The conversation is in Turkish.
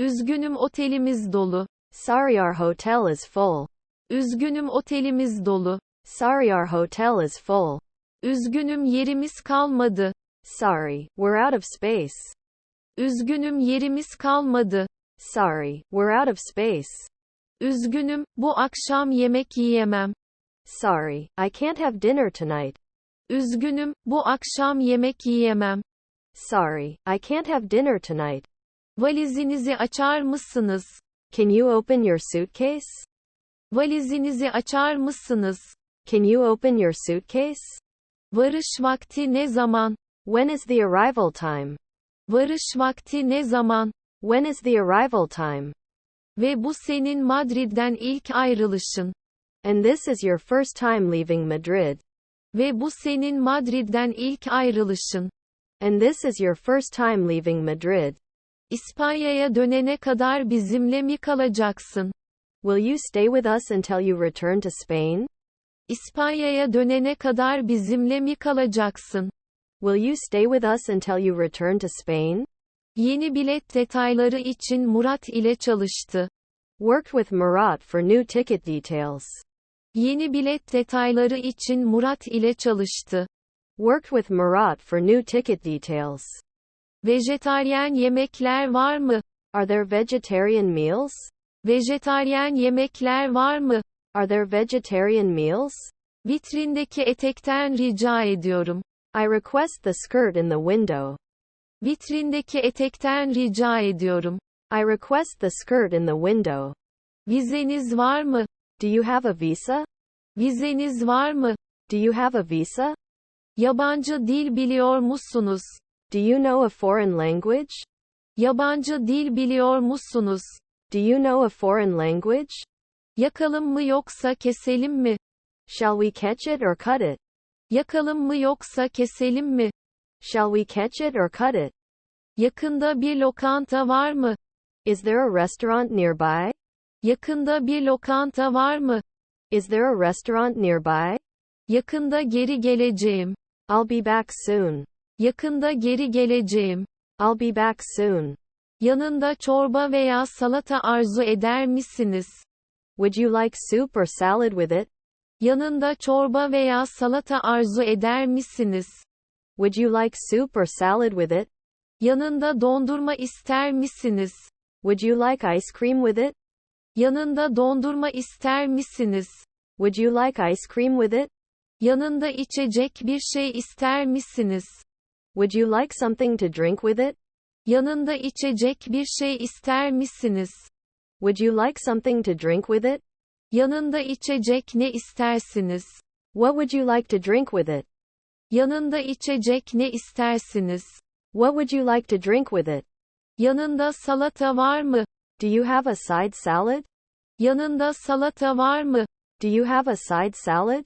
Üzgünüm otelimiz dolu. Sorry, our hotel is full. Üzgünüm otelimiz dolu. Sorry, our hotel is full. Üzgünüm yerimiz kalmadı. Sorry, we're out of space. Üzgünüm yerimiz kalmadı. Sorry, we're out of space. Üzgünüm, bu akşam yemek yiyemem. Sorry, I can't have dinner tonight. Üzgünüm, bu akşam yemek yiyemem. Sorry, I can't have dinner tonight. Valizinizi açar mısınız? Can you open your suitcase? Valizinizi açar mısınız? Can you open your suitcase? Varış vakti ne zaman? When is the arrival time? Varış vakti ne zaman? When is the arrival time? Ve bu senin Madrid'den ilk ayrılışın. And this is your first time leaving Madrid. Ve bu senin Madrid'den ilk ayrılışın. And this is your first time leaving Madrid. İspanya'ya dönene kadar bizimle mi kalacaksın? Will you stay with us until you return to Spain? İspanya'ya dönene kadar bizimle mi kalacaksın? Will you stay with us until you return to Spain? Yeni bilet detayları için Murat ile çalıştı. Worked with Murat for new ticket details. Yeni bilet detayları için Murat ile çalıştı. Worked with Murat for new ticket details. Vejetaryen yemekler var mı? Are there vegetarian meals? Vejetaryen yemekler var mı? Are there vegetarian meals? Vitrindeki etekten rica ediyorum. I request the skirt in the window. Vitrindeki etekten rica ediyorum. I request the skirt in the window. Vizeniz var mı? Do you have a visa? Vizeniz var mı? Do you have a visa? Yabancı dil biliyor musunuz? Do you know a foreign language? Yabancı dil biliyor musunuz? Do you know a foreign language? Yakalım mı yoksa keselim mi? Shall we catch it or cut it? Yakalım mı yoksa keselim mi? Shall we catch it or cut it? Yakında bir lokanta var mı? Is there a restaurant nearby? Yakında bir lokanta var mı? Is there a restaurant nearby? Yakında geri geleceğim. I'll be back soon. Yakında geri geleceğim. I'll be back soon. Yanında çorba veya salata arzu eder misiniz? Would you like soup or salad with it? Yanında çorba veya salata arzu eder misiniz? Would you like soup or salad with it? Yanında dondurma ister misiniz? Would you like ice cream with it? Yanında dondurma ister misiniz? Would you like ice cream with it? Yanında içecek bir şey ister misiniz? Would you like something to drink with it? Yanında içecek bir şey ister misiniz? Would you like something to drink with it? Yanında içecek ne istersiniz? What would you like to drink with it? Yanında içecek ne istersiniz? What would you like to drink with it? Yanında salata var mı? Do you have a side salad? Yanında salata var mı? Do you have a side salad?